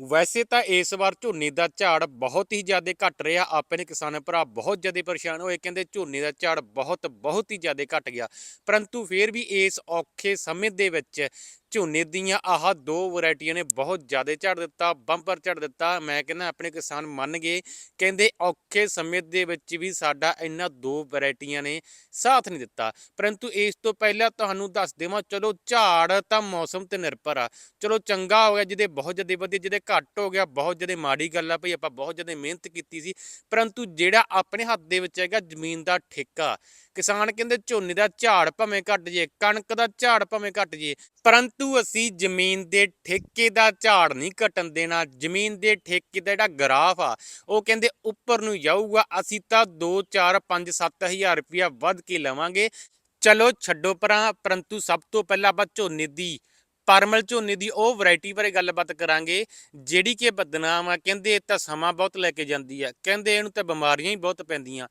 ਵੈਸੇ ਤਾਂ ਇਸ ਵਾਰ ਝੋਨੇ ਦਾ ਝਾੜ ਬਹੁਤ ਹੀ ਜ਼ਿਆਦਾ ਘਟ ਰਿਹਾ। ਆਪਣੇ ਕਿਸਾਨ ਭਰਾ ਬਹੁਤ ਜ਼ਿਆਦਾ ਪਰੇਸ਼ਾਨ ਹੋਏ, ਕਹਿੰਦੇ ਝੋਨੇ ਦਾ ਝਾੜ ਬਹੁਤ ਬਹੁਤ ਹੀ ਜ਼ਿਆਦਾ ਘਟ ਗਿਆ। ਪਰੰਤੂ ਫਿਰ ਵੀ ਇਸ ਔਖੇ ਸਮੇਂ ਦੇ ਵਿੱਚ ਝੋਨੇ ਦੀਆਂ ਆਹ ਦੋ ਵੈਰਾਈਟੀਆਂ ਨੇ ਬਹੁਤ ਜ਼ਿਆਦਾ ਝੜ ਦਿੱਤਾ, ਬੰਪਰ ਝੜ ਦਿੱਤਾ। ਮੈਂ ਕਹਿੰਦਾ ਆਪਣੇ ਕਿਸਾਨ ਮੰਨ ਗਏ। ਕਹਿੰਦੇ ਔਖੇ ਸਮੇਂ ਦੇ ਵਿੱਚ ਵੀ ਸਾਡਾ ਇਹਨਾਂ ਦੋ ਵੈਰਾਈਟੀਆਂ ਨੇ, ਸਾਥ ਨਹੀਂ ਦਿੱਤਾ। ਪਰੰਤੂ ਇਸ ਤੋਂ ਪਹਿਲਾਂ ਤੁਹਾਨੂੰ ਦੱਸ ਦੇਵਾਂ, ਚਲੋ ਝਾੜ ਤਾਂ ਮੌਸਮ ਤੇ ਨਿਰਭਰ ਆ। ਚਲੋ ਚੰਗਾ ਹੋ ਗਿਆ ਜਿਹਦੇ ਬਹੁਤ ਜ਼ਿਆਦਾ ਵਧੀਆ, ਜਿਹਦੇ ਘੱਟ ਹੋ ਗਿਆ, ਬਹੁਤ ਜ਼ਿਆਦਾ ਮਾੜੀ ਗੱਲ ਆ ਭਈ ਆਪਾਂ ਬਹੁਤ ਜ਼ਿਆਦਾ ਮਿਹਨਤ ਕੀਤੀ ਸੀ। ਪਰੰਤੂ ਜਿਹੜਾ ਆਪਣੇ ਹੱਥ ਦੇ ਵਿੱਚ ਹੈਗਾ, ਜ਼ਮੀਨ ਦਾ ਠੇਕਾ। ਕਿਸਾਨ ਕਹਿੰਦੇ ਝੋਨੇ ਦਾ ਝਾੜ ਭਾਵੇਂ ਘਟ ਜੇ ਕਣਕ ਦਾ ਝਾੜ ਭਾਵੇਂ ਘਟ ਜੇ ਪਰੰਤੂ ਅਸੀਂ ਜ਼ਮੀਨ ਦੇ ਠੇਕੇ ਦਾ ਝਾੜ ਨਹੀਂ ਘਟਣ ਦੇਣਾ। ਜ਼ਮੀਨ ਦੇ ਠੇਕੇ ਦਾ ਜਿਹੜਾ ਗ੍ਰਾਫ ਆ, ਉਹ ਕਹਿੰਦੇ ਉੱਪਰ ਨੂੰ ਜਾਊਗਾ। ਅਸੀਂ ਤਾਂ 2 4 5 7000 ਰੁਪਇਆ ਵੱਧ ਕੇ ਲਵਾਂਗੇ। ਚਲੋ ਛੱਡੋ ਪਰਾਂ, ਪਰੰਤੂ ਸਭ ਤੋਂ ਪਹਿਲਾਂ ਆਪਾਂ ਝੋਨੇ ਦੀ, ਪਰਮਲ ਝੋਨੇ ਦੀ ਉਹ ਵੈਰਾਈਟੀ ਬਾਰੇ ਗੱਲਬਾਤ ਕਰਾਂਗੇ, ਜਿਹੜੀ ਕਿ ਬਦਨਾਮ ਆ। ਕਹਿੰਦੇ ਇਹ ਤਾਂ ਸਮਾਂ ਬਹੁਤ ਲੈ ਕੇ ਜਾਂਦੀ ਆ। ਕਹਿੰਦੇ ਇਹਨੂੰ ਤਾਂ ਬਿਮਾਰੀਆਂ ਹੀ ਬਹੁਤ ਪੈਂਦੀਆਂ।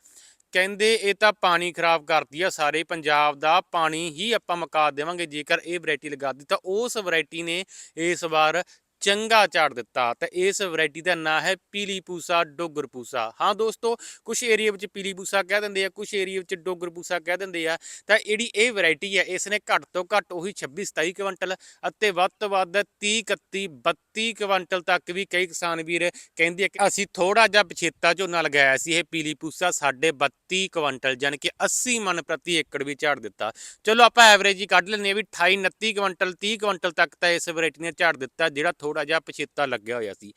ਕਹਿੰਦੇ ਇਹ ਤਾਂ ਪਾਣੀ ਖਰਾਬ ਕਰਦੀ ਆ ਸਾਰੇ, ਪੰਜਾਬ ਦਾ ਪਾਣੀ ਹੀ ਆਪਾਂ ਮੁਕਾ ਦੇਵਾਂਗੇ, ਜੇਕਰ ਇਹ ਵੈਰਾਈਟੀ ਲਗਾ ਦਿੱਤੀ। ਤਾਂ ਉਸ ਵੈਰਾਈਟੀ ਨੇ ਇਸ ਵਾਰ ਚੰਗਾ ਝਾੜ ਦਿੱਤਾ ਤਾਂ ਇਸ ਵੈਰਾਈਟੀ ਦਾ ਨਾਂ ਹੈ ਪੀਲੀ ਪੂਸਾ, ਡੋਗਰ ਪੂਸਾ। ਹਾਂ ਦੋਸਤੋ ਕੁਝ ਏਰੀਆ ਵਿੱਚ ਪੀਲੀ ਪੂਸਾ ਕਹਿ ਦਿੰਦੇ ਆ ਕੁਝ ਏਰੀਆ ਵਿੱਚ ਡੋਗਰ ਪੂਸਾ ਕਹਿ ਦਿੰਦੇ ਆ। ਤਾਂ ਜਿਹੜੀ ਇਹ ਵੈਰਾਈਟੀ ਹੈ ਇਸ ਨੇ ਘੱਟ ਤੋਂ ਘੱਟ ਉਹੀ 26 27 ਕੁਇੰਟਲ ਅਤੇ ਵੱਧ ਤੋਂ ਵੱਧ 30 31 32 ਕੁਇੰਟਲ ਤੱਕ ਵੀ ਕਈ ਕਿਸਾਨ ਵੀਰ ਕਹਿੰਦੇ ਆ ਕਿ ਅਸੀਂ ਥੋੜਾ ਜਿਹਾ ਪਛੇਤਾ ਝੋਨਾ ਲਗਾਇਆ ਸੀ ਇਹ ਪੀਲੀ ਪੂਸਾ ਸਾਡੇ 32 ਕੁਇੰਟਲ ਯਾਨੀ ਕਿ 80 ਮਨ ਪ੍ਰਤੀ ਏਕੜ ਵੀ ਝਾੜ ਦਿੱਤਾ। ਚਲੋ ਆਪਾਂ ਐਵਰੇਜ ਹੀ ਕੱਢ ਲੈਂਦੇ ਆ ਵੀ 28 29 ਕੁਇੰਟਲ 30 ਕੁਇੰਟਲ ਤੱਕ ਤਾਂ ਇਸ ਵੈਰਾਈਟੀ ਨੇ ਝਾੜ ਦਿੱਤਾ, ਜਿਹੜਾ ਥੋੜਾ ਜਿਹਾ ਪਛੇਤਾ ਲੱਗਿਆ ਹੋਇਆ ਸੀ।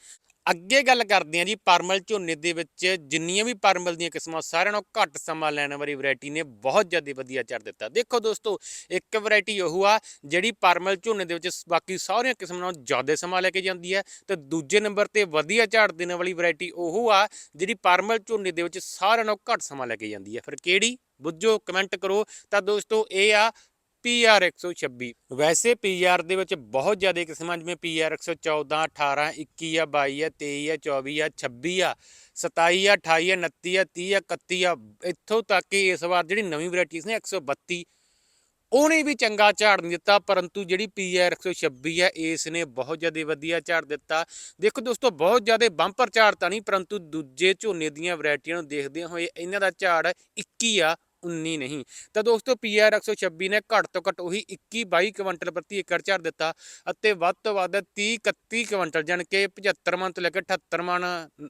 ਅੱਗੇ ਗੱਲ ਕਰਦੇ ਹਾਂ ਜੀ, ਪਰਮਲ ਝੋਨੇ ਦੇ ਵਿੱਚ ਜਿੰਨੀਆਂ ਵੀ ਪਰਮਲ ਦੀਆਂ ਕਿਸਮਾਂ, ਸਾਰਿਆਂ ਨਾਲੋਂ ਘੱਟ ਸਮਾਂ ਲੈਣ ਵਾਲੀ ਵੈਰਾਈਟੀ ਨੇ ਬਹੁਤ ਜ਼ਿਆਦਾ ਵਧੀਆ ਝੜ ਦਿੱਤਾ। ਦੇਖੋ ਦੋਸਤੋ, ਇੱਕ ਵੈਰਾਈਟੀ ਉਹ ਆ, ਜਿਹੜੀ ਪਰਮਲ ਝੋਨੇ ਦੇ ਵਿੱਚ ਬਾਕੀ ਸਾਰੀਆਂ ਕਿਸਮਾਂ ਨਾਲੋਂ ਜ਼ਿਆਦਾ ਸਮਾਂ ਲੈ ਕੇ ਜਾਂਦੀ ਹੈ ਤੇ ਦੂਜੇ ਨੰਬਰ ਤੇ ਵਧੀਆ ਝਾੜ ਦੇਣ ਵਾਲੀ ਵੈਰਾਈਟੀ ਉਹ ਆ, ਜਿਹੜੀ ਪਰਮਲ ਝੋਨੇ ਦੇ ਵਿੱਚ ਸਾਰਿਆਂ ਨਾਲੋਂ ਘੱਟ ਸਮਾਂ ਲੈ ਕੇ ਜਾਂਦੀ ਹੈ। ਫਿਰ ਕਿਹੜੀ? ਬੁੱਝੋ, ਕਮੈਂਟ ਕਰੋ। ਤਾਂ ਦੋਸਤੋ, ਇਹ ਆ PR 126 ਵੈਸੇ PR ਦੇ ਵਿੱਚ ਬਹੁਤ ਜ਼ਿਆਦਾ ਕਿਸਮਾਂ, ਜਿਵੇਂ PR 114 18 21 ਆ 22 ਆ 23 ਆ 24 ਆ 26 ਆ 27 ਆ 28 ਆ 29 ਆ 30 ਆ 31 ਆ, ਇੱਥੋਂ ਤੱਕ ਕਿ ਇਸ ਵਾਰ ਜਿਹੜੀ ਨਵੀਂ ਵੈਰਾਈਟੀਜ਼ ਨੇ 132 ਉਹਨੇ ਵੀ ਚੰਗਾ ਝਾੜ ਨਹੀਂ ਦਿੱਤਾ, ਪਰੰਤੂ ਜਿਹੜੀ PR 126 ਹੈ ਇਸ ਨੇ ਬਹੁਤ ਜ਼ਿਆਦਾ ਵਧੀਆ ਝਾੜ ਦਿੱਤਾ। ਦੇਖੋ ਦੋਸਤੋ, ਬਹੁਤ ਜ਼ਿਆਦਾ ਬੰਪਰ ਝਾੜ ਤਾਂ ਨਹੀਂ, ਪਰੰਤੂ ਦੂਜੇ ਝੋਨੇ ਦੀਆਂ ਵੈਰਾਈਟੀਆਂ ਨੂੰ ਦੇਖਦੇ ਹੋਏ ਇਹਨਾਂ ਦਾ ਝਾੜ 21 ਆ 19 ਨਹੀਂ। ਤਾਂ ਦੋਸਤੋ PR 126 ਨੇ ਘੱਟ ਤੋਂ ਘੱਟ ਉਹੀ 21 22 ਕੁਇੰਟਲ ਪ੍ਰਤੀ ਏਕੜ ਝਾੜ ਦਿੱਤਾ ਅਤੇ ਵੱਧ ਤੋਂ ਵੱਧ 30 31 ਕੁਇੰਟਲ, ਜਾਣੀ ਕਿ 75 ਮਨ ਤੋਂ ਲੈ ਕੇ 78 ਮਨ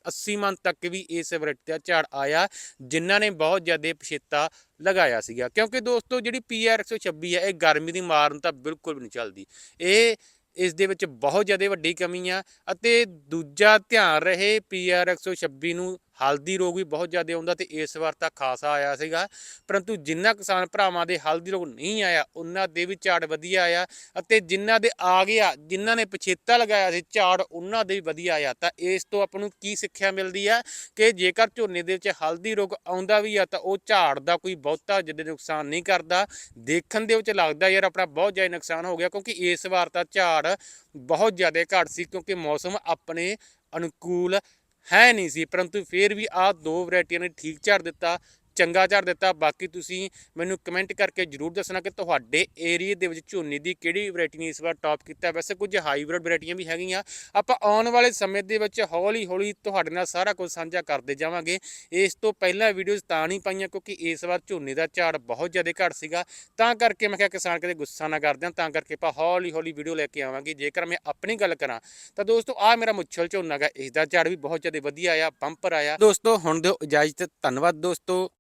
80 ਮਨ ਤੱਕ ਵੀ ਇਸ ਵੈਰਾਈਟੀ ਦਾ ਝਾੜ ਆਇਆ, ਜਿਨ੍ਹਾਂ ਨੇ ਬਹੁਤ ਜ਼ਿਆਦਾ ਪਛੇਤਾ ਲਗਾਇਆ ਸੀਗਾ। ਕਿਉਂਕਿ ਦੋਸਤੋ, ਜਿਹੜੀ PR 126 ਹੈ ਇਹ ਗਰਮੀ ਦੀ ਮਾਰ ਨੂੰ ਤਾਂ ਬਿਲਕੁਲ ਵੀ ਨਹੀਂ ਚੱਲਦੀ। ਇਹ ਇਸ ਦੇ ਵਿੱਚ ਬਹੁਤ ਜ਼ਿਆਦਾ ਵੱਡੀ ਕਮੀ ਆ ਅਤੇ ਦੂਜਾ ਧਿਆਨ ਰਹੇ PR 126 ਨੂੰ ਹਲਦੀ ਰੋਗ ਵੀ ਬਹੁਤ ਜ਼ਿਆਦਾ ਆਉਂਦਾ ਤੇ ਇਸ ਵਾਰ ਤਾਂ ਖਾਸਾ ਆਇਆ ਸੀਗਾ। ਪਰੰਤੂ ਜਿਨ੍ਹਾਂ ਕਿਸਾਨ ਭਰਾਵਾਂ ਦੇ ਹਲਦੀ ਰੋਗ ਨਹੀਂ ਆਇਆ, ਉਹਨਾਂ ਦੇ ਵੀ ਝਾੜ ਵਧੀਆ ਆਇਆ ਅਤੇ ਜਿਨ੍ਹਾਂ ਦੇ ਆ ਗਿਆ, ਜਿਨ੍ਹਾਂ ਨੇ ਪਛੇਤਾ ਲਗਾਇਆ ਸੀ ਝਾੜ, ਉਹਨਾਂ ਦੇ ਵੀ ਵਧੀਆ ਆਇਆ। ਤਾਂ ਇਸ ਤੋਂ ਆਪਾਂ ਨੂੰ ਕੀ ਸਿੱਖਿਆ ਮਿਲਦੀ ਆ ਕਿ ਜੇਕਰ ਝੋਨੇ ਦੇ ਵਿੱਚ ਹਲਦੀ ਰੋਗ ਆਉਂਦਾ ਵੀ ਆ ਤਾਂ ਉਹ ਝਾੜ ਦਾ ਕੋਈ ਬਹੁਤਾ ਜਿੱਦੇ ਨੁਕਸਾਨ ਨਹੀਂ ਕਰਦਾ। ਦੇਖਣ ਦੇ ਵਿੱਚ ਲੱਗਦਾ ਯਾਰ ਆਪਣਾ ਬਹੁਤ ਜ਼ਿਆਦਾ ਨੁਕਸਾਨ ਹੋ ਗਿਆ ਕਿਉਂਕਿ ਇਸ ਵਾਰ ਤਾਂ ਝਾੜ ਬਹੁਤ ਜ਼ਿਆਦਾ ਘੱਟ ਸੀ ਕਿਉਂਕਿ ਮੌਸਮ ਆਪਣੇ ਅਨੁਕੂਲ ਹੈ ਨਹੀਂ ਸੀ ਪਰੰਤੂ ਫਿਰ ਵੀ ਆਹ ਦੋ ਵੈਰਾਈਟੀਆਂ ਨੇ ਠੀਕ ਝਾੜ ਦਿੱਤਾ ਚੰਗਾ ਝਾੜ ਦਿੱਤਾ। ਬਾਕੀ ਤੁਸੀਂ ਮੈਨੂੰ ਕਮੈਂਟ ਕਰਕੇ ਜਰੂਰ ਦੱਸਣਾ ਕਿ ਤੁਹਾਡੇ ਏਰੀਆ ਦੇ ਵਿੱਚ ਝੋਨੇ ਦੀ ਕਿਹੜੀ ਵੈਰਾਈਟੀ ਨੇ ਇਸ ਵਾਰ ਟੌਪ ਕੀਤਾ। ਵੈਸੇ ਕੁਝ ਹਾਈਬ੍ਰਿਡ ਵੈਰਾਈਟੀਆਂ ਵੀ ਹੈਗੀਆਂ। ਆਪਾਂ ਆਉਣ ਵਾਲੇ ਸਮੇਂ ਦੇ ਵਿੱਚ ਹੌਲੀ ਹੌਲੀ ਤੁਹਾਡੇ ਨਾਲ ਸਾਰਾ ਕੁਝ ਸਾਂਝਾ ਕਰਦੇ ਜਾਵਾਂਗੇ। ਇਸ ਤੋਂ ਪਹਿਲਾਂ ਵੀਡੀਓਜ਼ ਤਾਂ ਨਹੀਂ ਪਾਈਆਂ ਕਿਉਂਕਿ ਇਸ ਵਾਰ ਝੋਨੇ ਦਾ ਝਾੜ ਬਹੁਤ ਜ਼ਿਆਦਾ ਘੱਟ ਸੀਗਾ। ਤਾਂ ਕਰਕੇ ਮੈਂ ਕਿਹਾ ਕਿਸਾਨ ਕਦੇ ਗੁੱਸਾ ਨਾ ਕਰਦੇ ਤਾਂ ਕਰਕੇ ਆਪਾਂ ਹੌਲੀ ਹੌਲੀ ਵੀਡੀਓ ਲੈ ਕੇ ਆਵਾਂਗੇ। ਜੇਕਰ ਮੈਂ ਆਪਣੀ ਗੱਲ ਕਰਾਂ, ਤਾਂ ਦੋਸਤੋ ਆ ਮੇਰਾ ਮੁੱਛਲ ਝੋਨਾ ਗਾ। ਇਸ ਦਾ ਝਾੜ ਵੀ ਬਹੁਤ ਜ਼ਿਆਦਾ ਵਧੀਆ ਆਇਆ ਬੰਪਰ ਆਇਆ। ਦੋਸਤੋ, ਹੁਣ ਦਿਓ ਇਜਾਜ਼ਤ। ਧੰਨਵਾਦ ਦੋਸਤੋ।